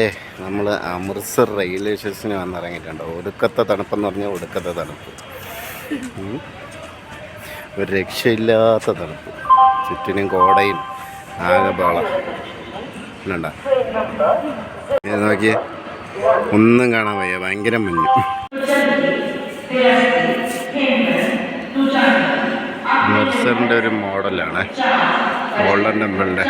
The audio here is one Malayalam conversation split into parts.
ഏ നമ്മൾ അമൃത്സർ റെയിൽവേ സ്റ്റേഷനിൽ വന്നിറങ്ങിയിട്ടുണ്ട്. ഒടുക്കത്തെ തണുപ്പെന്ന് പറഞ്ഞാൽ ഒടുക്കത്തെ തണുപ്പ്. ഒരു രക്ഷയില്ലാത്ത തണുപ്പ്. ചുറ്റിനും കോടയും ആകെ ബഹളം ഇല്ലണ്ട നോക്കിയേ. ഒന്നും കാണാൻ വയ്യ. ഭയങ്കര മഞ്ഞ്. അമൃത്സറിന്റെ ഒരു മോഡലാണ്. ഗോൾഡൻ ടെമ്പിളിന്റെ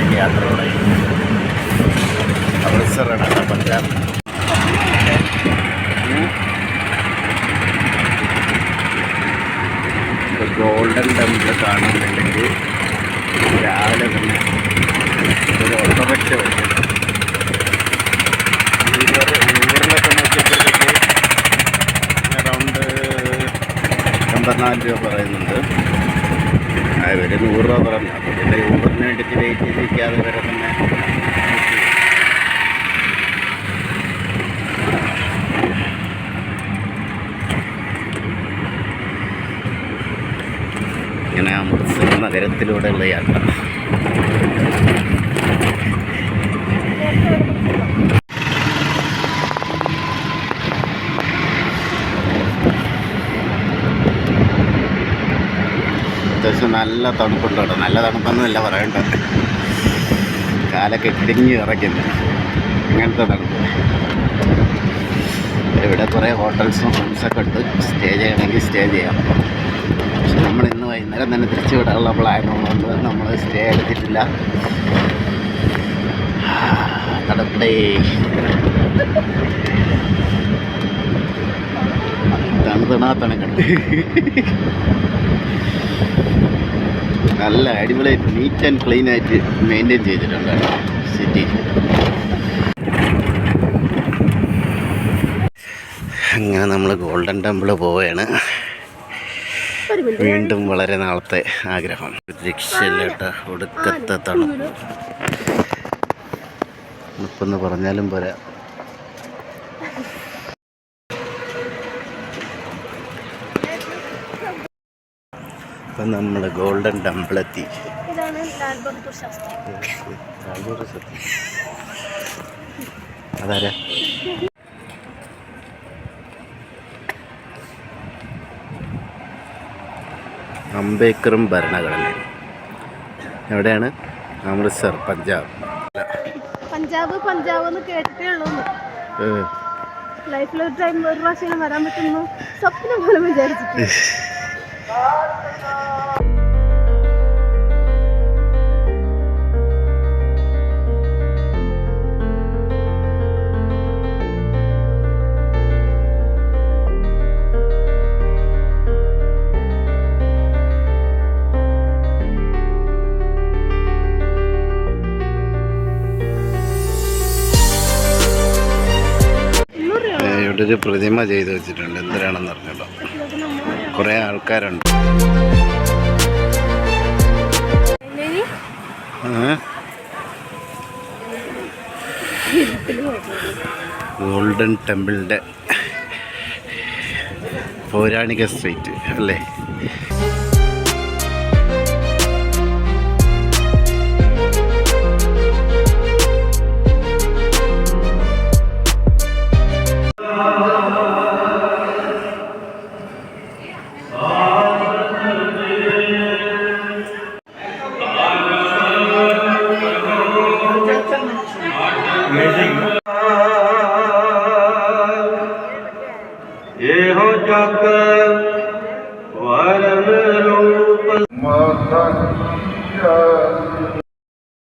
മണിക്ക് യാത്ര അമൃത്സറാണ് പഞ്ചാബ്. ഗോൾഡൻ ടെമ്പിൾ കാണുന്നുണ്ടെങ്കിൽ രാവിലെ തന്നെ ഒരു ഓട്ടോറിക്ഷ വരും ഊബറിലൊക്കെ നോക്കിയപ്പോഴത്തേക്ക് രൂപ പറയുന്നുണ്ട്. അവർ നൂറ് രൂപ പറഞ്ഞു. അപ്പോൾ പിന്നെ ഊബറിന് വേണ്ടിയിട്ട് വെയിറ്റ് ചെയ്ത് നിൽക്കാതെ വരെ തന്നെ ഇങ്ങനെ അമൃത്സർ നഗരത്തിലൂടെയുള്ള യാത്ര. അത്യാവശ്യം നല്ല തണുപ്പുണ്ട് കേട്ടോ. നല്ല തണുപ്പെന്നല്ല പറയണ്ടത് കാലൊക്കെ ഇടിഞ്ഞ് ഇറക്കുന്നു അങ്ങനത്തെ തണുപ്പ്. ഇവിടെ കുറേ ഹോട്ടൽസും റൂംസൊക്കെ ഉണ്ട്. സ്റ്റേ ചെയ്യണമെങ്കിൽ സ്റ്റേ ചെയ്യാം. പക്ഷെ നമ്മൾ ഇന്ന് വൈകുന്നേരം തന്നെ തിരിച്ചു വിടാനുള്ള പ്ലാനുള്ളതുകൊണ്ട് നമ്മൾ സ്റ്റേ എടുത്തിട്ടില്ല. തണുപ്പടേ. തണുതണാ തണുക്കണ്ട് നല്ല അടിപൊളിയായിട്ട് നീറ്റ് ആൻഡ് ക്ലീൻ ആയിട്ട് മെയിന്റെയിൻ ചെയ്തിട്ടുണ്ട് സിറ്റി അങ്ങനെ നമ്മൾ ഗോൾഡൻ ടെമ്പിൾ പോവുകയാണ് വീണ്ടും വളരെ നാളത്തെ ആഗ്രഹം. രക്ഷയില്ലാട്ട ഒടുക്കത്തെ തണുപ്പ്. തണുപ്പെന്ന് പറഞ്ഞാലും പോരാ. ഇപ്പം നമ്മൾ ഗോൾഡൻ ടെമ്പിളെത്തി അതാരാ? അംബേദ്കറും ഭരണഘടനയും. എവിടെയാണ്? അമൃത്സർ പഞ്ചാബ്. പഞ്ചാബ് പഞ്ചാബ് എന്ന് കേട്ടിട്ടേ ഉള്ളൂ ലൈഫിൽ ഒരു ടൈം ഒരു പ്രാവശ്യം വരാൻ പറ്റുന്നു സ്വപ്നം പോലും വിചാരിച്ചിട്ട് പ്രതിമ ചെയ്ത് വെച്ചിട്ടുണ്ട്. എന്തിനാണെന്ന് അറിഞ്ഞല്ലോ കുറേ ആൾക്കാരുണ്ട്. ഗോൾഡൻ ടെമ്പിളിന്റെ പൗരാണിക സ്ട്രീറ്റ് അല്ലേ?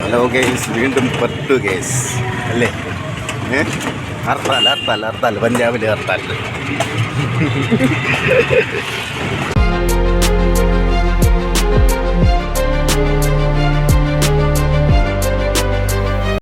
ഹലോ ഗെയ്സ് വീണ്ടും പട്ടു ഗെയ്സ് അല്ലേ? ഹർത്താൽ ഹർത്താൽ ഹർത്താൽ പഞ്ചാബിലെ ഹർത്താൽ